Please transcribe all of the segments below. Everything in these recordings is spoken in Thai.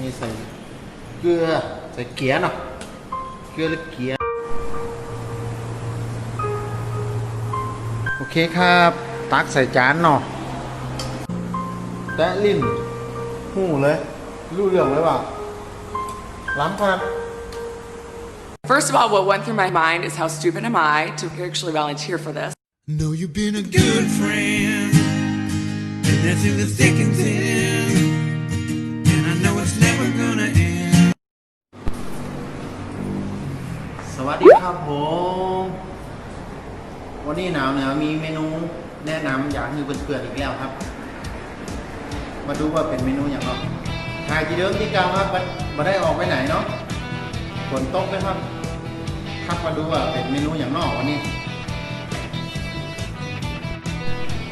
นี่ใส่เกลือใส่เกี๊ยเนาะเกลือหรือเกี๊ยโอเคครับ ตักใส่จานเนาะแตะลิ้นหูเลย รู้เรื่องเลยว่าล้ำขนาด First of all, what went through my mind is how stupid am I to actually volunteer for this? Know you've been a good friend, and that's in the thick and thin. ผมวันนี้หนาวเหนือมีเมนูแนะนำอยากให้เพื่อนๆอีกแล้วครับ มาดูว่าเป็นเมนูอย่างไรถ่ายที่เดิมที่ก่าครับมันมาได้ออกไปไหนเนาะฝนตกไหมครับครับมาดูว่าเป็นเมนูอย่างนอกวันนี้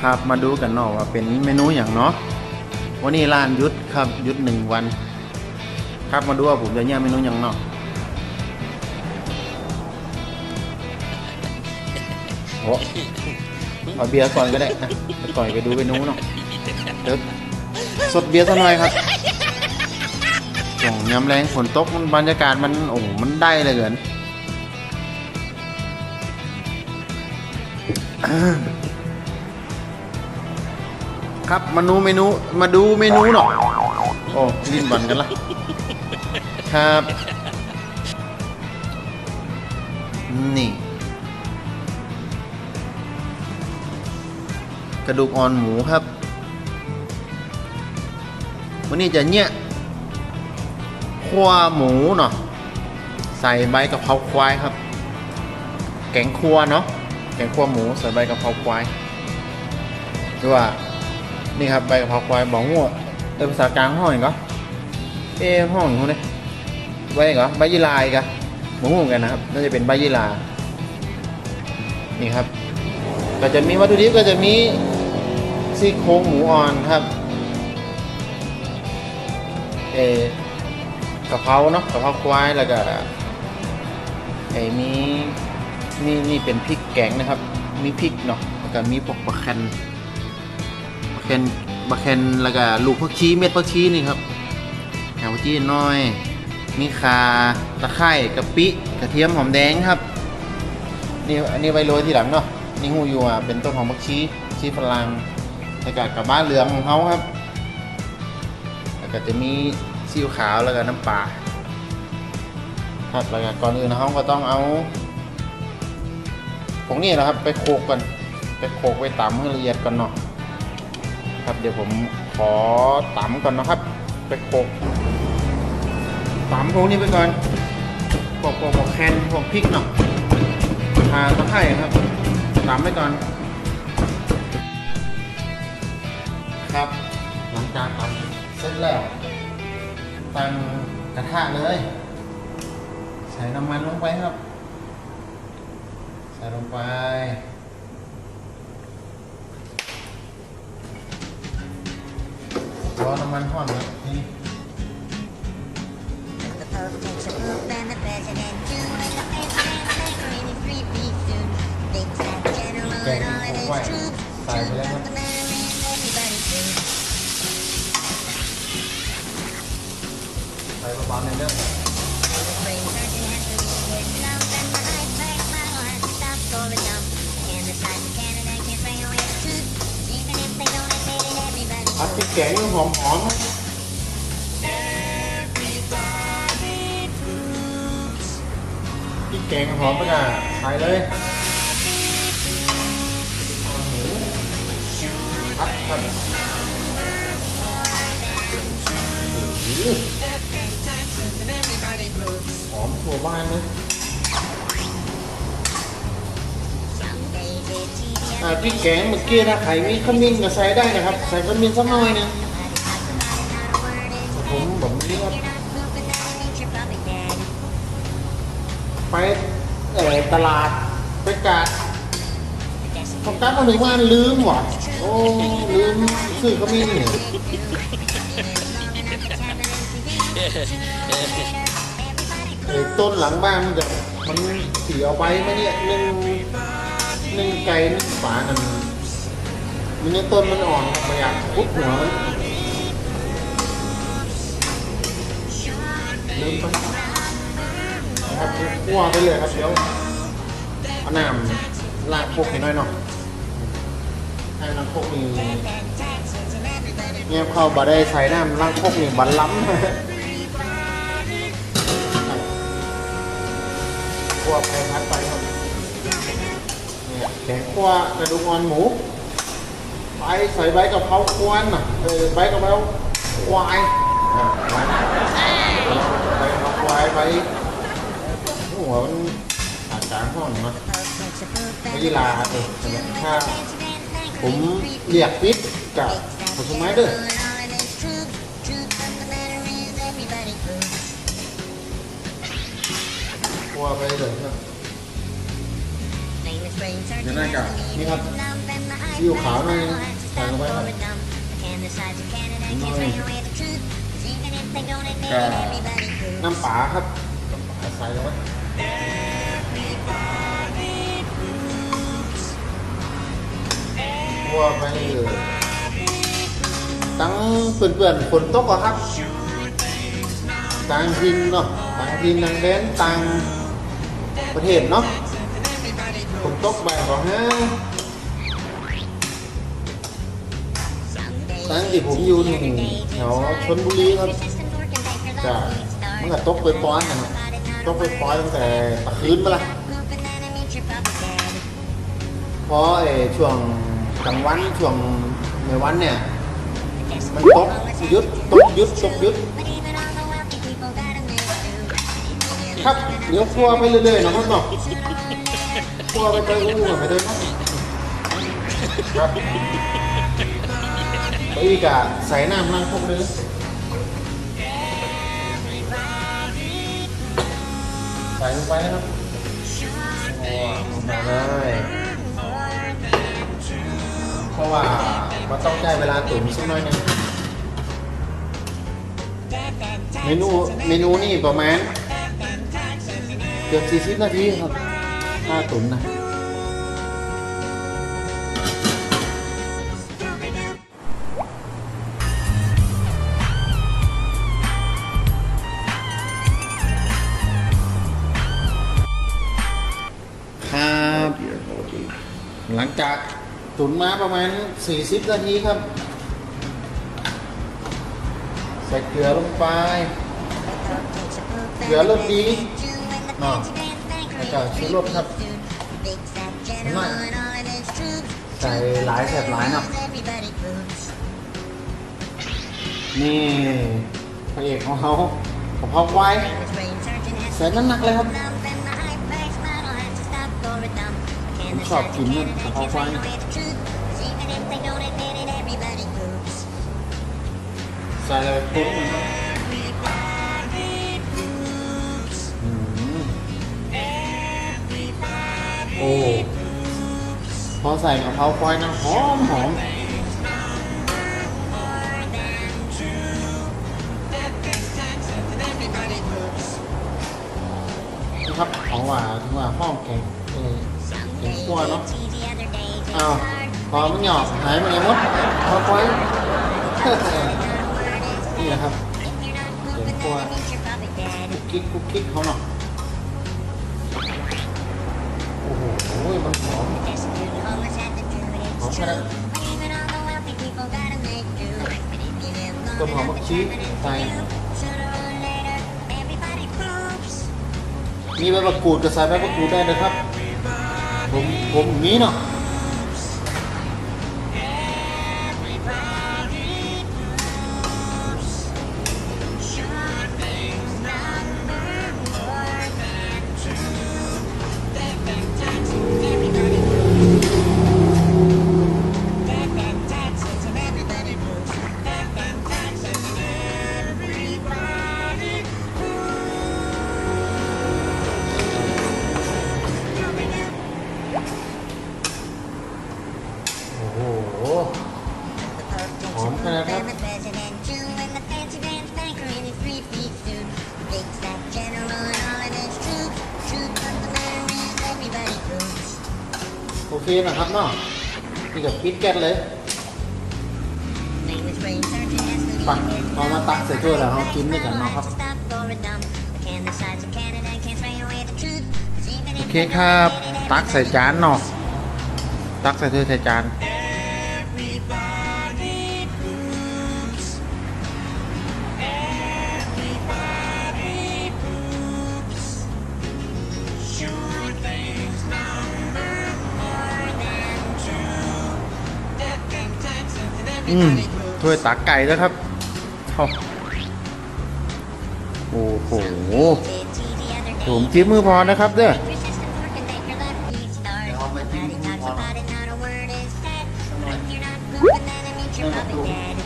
ครับมาดูกันเนาะว่าเป็นเมนูอย่างเนาะวันนี้ร้านยุดครับยุดหนึ่งวัน ครับมาดูว่าผมจะเนี่ยเมนูอย่างเนาะ อ้เอาเบียร์ก่อนก็ได้นะไปก่อนไปดูไปนู้นเนาะเดี๋ยวสดเบียร์สักหน่อยครับส่งยำแรงฝนตกมันบรรยากาศมันโอ้มันได้เลยเกินครับมาดูเมนูมาดูเมนูเนาะโอ้ลิ้นบันกันละครับนี่ กระดูกอ่อนหมูครับ วันนี้จะเนี่ยคั่วหมูเนาะใส่ใบกะเพราควายครับ แกงคั่วเนาะแกงคั่วหมูใส่ใบกะเพราควายหรือว่านี่ครับใบกะเพราควายบอกงัวเออภาษากลางห้องกเหรอเอ๊ะห้องอยู่เนี่ยใบเหรอใบยี่ลายกะหมูหมือนกันนะครับน่าจะเป็นใบยี่ลานี่ครับ ก็จะมีวัตถุดิบก็จะมี ซี่โครงหมูอ่อนครับเออกะเพราเนาะกะเพราควายแล้วก็ไอ้มีนี่นี่เป็นพริกแกงนะครับ มีพริกเนาะแล้วก็มีพวกบะแคนบะแคนบะแคนแล้วก็ลูกผักชีเม็ดผักชีนี่ครับแถวผักชีน้อย มีข่าตะไคร้กะปิกระเทียมหอมแดงครับนี่อันนี้ไว้โรยที่หลังเนาะนี่หูอยู่อะเป็นต้นหอมผักชีชีฝรั่ง แล้วก็กับบ้านเหลืองของเขาครับ แล้วก็จะมีซีอิ๊วขาวแล้วก็น้ำปลาครับแล้วก็ก่อนอื่นเขาก็ต้องเอาผงนี่นะครับ ไปโขกกันไปโขกไปตำให้ละเอียดก่อนเนาะครับเดี๋ยวผมขอตำก่อนนะครับ ไปโขกตำพวกนี้ไปก่อนพวกพวกพวกแคนพวกพริกเนาะทาตะไคร่ครับตามไปก่อน ครับ หลังจากตำเสร็จแล้ว ตั้งกระทะเลย ใส่น้ำมันลงไปครับ ใส่ลงไปรอน้ำมันห่อนครับนี่ The Pope takes a poop and the president too. And the president makes really three feet soon. Thinks that ผัดพริกแกงหอมหอมพริกแกงหอมไปก่ะใส่เลยผัดผัด หัวบ้านเลย some days it's easier. อ่าพริกแกงเมื่อกี้นะใครมีขมิ้นก็ใส่ได้นะครับ ใส่ขมิ้นสักหน่อยนึงผมผมเรียกไปเอ่อตลาดไปกาดพอกลับมาถึงบ้านลืมว่ะโอ้ลืมซื้อขมิ้นเนี่ย ไอ้ต้นหลังบ้านมันจะมันสีเอาใบมาเนี่ยนึ่งนึ่งไก่นึ่งฝานั่นมันเนี่ยต้นมันอ่อนไม่อยากพุดหัวมันมไปนครับคั่วไปเลยครับเดี๋ยวเอาน้ำลางพวกให้หน่อยเนาะให้ล้างพวกนี้เนี่ยเข้าบ่ได้ใส่น้ำลางพวกนี่บันล้ำ คั่วไปพัดไปครับเนี่ยแกงคั่วกระดูกอ่อนหมู ไปใส่ใบกะเพราควานน่ะเออใบกะเพราควายใบกะเพราควายใบหัวมันอาจารย์ห้องนาะใบยีลาเออถ้าผมเรียกปิดกับผสมไม้ด้อ คั่วไปเลยครับเดี๋ยวน่ากับนี่ครับซีอิ๊วขาวหน่อยใส่ลงไปครับก็น้ำปลาครับน้ำปลาใส่ลงไปคั่วไปเลยตั้งเปื่อนๆฝนตกอะครับต่างทินเนาะต่างทินต่างแดนต่าง ประเทศเนาะฝนตกแบของฮะตั้งที่ผมอยู่หนี่งแถวชนบุรีครับจะมันก็ตกไปป้อนนะครับตกไปป้อนตั้งแต่ตะคืนมาละเพราะไอ้ช่วงกลางวันช่วงในวันเนี่ย มันตกยุดตกยุดตกยุด ครับ เดี๋ยวคั่วไปเรื่อยๆนะครับเนาะคั่วไปไปอู้ไปเลยเนาะครับไปอีกอะใส่น้ำล้างพวกนี้ใส่ลงไปนะครับโอ้มาเลยเพราะว่ามันต้องใช้เวลาตุ๋นสักหน่อยหนึงเมนูเมนูนี่ประมาณ เกือบ 40 นาทีครับถ้าตุ๋นนะ ครับ หลังจากตุ๋นมาประมาณ 40 นาทีครับ ใส่เกลือลงไป เกลือรสดี เนาะแล้วก็ชูรสครับน้อยใส่หลายแสบหลายเนาะนี่พระเอกของเขากะเพราควายใส่น้ำหนักเลยครับผมชอบกินมันกะเพราควายใส่เลยปุ๊บ โอ้พอใส่กะเพราควายนะหอมหอมนี่ครับของหวานของหวานห้องแกงเออแกงคั่วเนาะอ้าวพอมันหยอกหายไปไหนหมดกะเพราควายนี่นะครับแกงคั่วคุกกิ๊กคุกกิ๊กเขาเนาะ อุ้ยมันหอมหอมขนาดต้นหอมมักชีใส่มีใบมะกรูดก็ใส่ใบมะกรูดได้นะครับ ผมผมมีเนาะ เคนะครับเนาะนี่กับปิดแก๊สเลยไปเอามาตักใส่ถ้วยแล้วเรากินด้วยกันเนาะครับ โอเคครับ ตักใส่จานเนาะ ตักใส่ถ้วยใส่จาน อืม everybody poops. ถ้วยตักไก่แล้วครับเข้าโอ้โห did tea the other day. ผมจิ้มมือพอนะครับเด้อ Persistent work and make your left knee start. Nobody talks about it, not a word is said. If you're not pooping, then it means you're probably dead.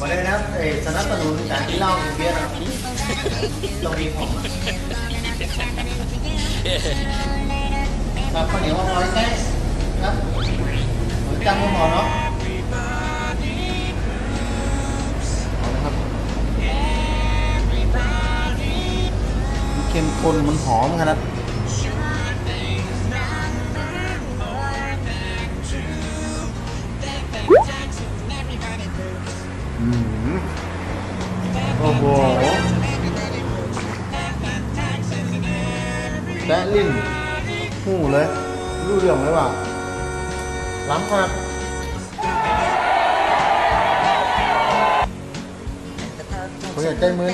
มาเลยนะเอสนับสนุนการที่เล่าเบียร์นะครับตรงนี้ผม ครับข้าวเหนียวมะพร้าวแท้ครับเหมจังมะพร้าวเนาะเอาละครับมันเข้มข้นมันหอมขนา รู้เรื่องเลยว่าล้ำครับผมอยากได้มื้อ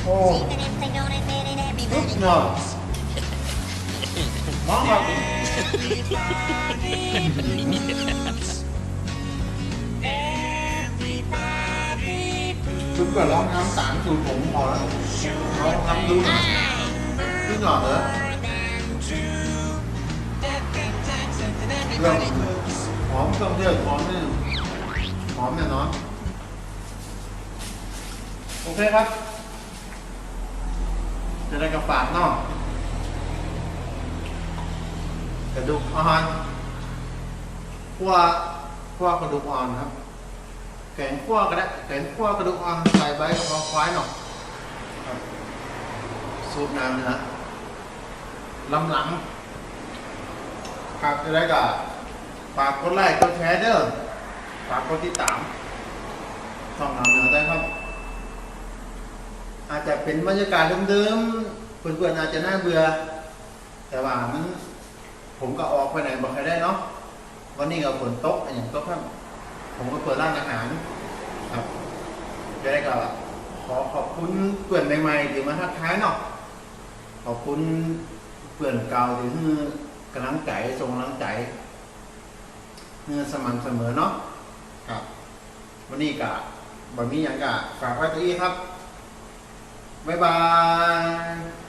the truth? Oh. Even if they don't admit it, ทุก everybody หน่อยน้องครับคุณก็ลองน้ำตาลสูตรผมพอแล้วลองทำดูหน่อยทุกหน่อยเหรอเรื่องหอมเครื่องเทศหอมเนี่ยหอมเนี่ยเนาะโอเคครับ จะได้กระฝากนอกกระดูกอ่อนคั่วคั่วกระดูกอ่อนครับ แกงคั่วก็ได้แกงคั่วกระดูกอ่อนใส่ใบกระเพราควายหน่อยสูตรน้ำเนื้อลำหลังครับจะได้กับฝากกดไลค์กดแชร์เด้อฝากกดติดตามช่องน้ำเนื้อได้ครับ อาจจะเป็นบรรยากาศเดิมๆเพื่อนๆอาจจะน่าเบื่อ แต่ว่ามันผมก็ออกไปไหนบอกใครได้เนาะวันนี้ก็ฝนตกอย่างตกครับผมก็เปิดร้านอาหารครับจะได้ก็ขอขอบคุณเพื่อนใหม่ๆที่มาทักทายเนาะขอบคุณเพื่อนเก่าที่คือกำลังใจส่งกำลังใจเพื่อสม่ำเสมอเนาะครับ วันนี้ก็บะมีอย่างกะฝากไว้ตัวอีกครับ 拜拜。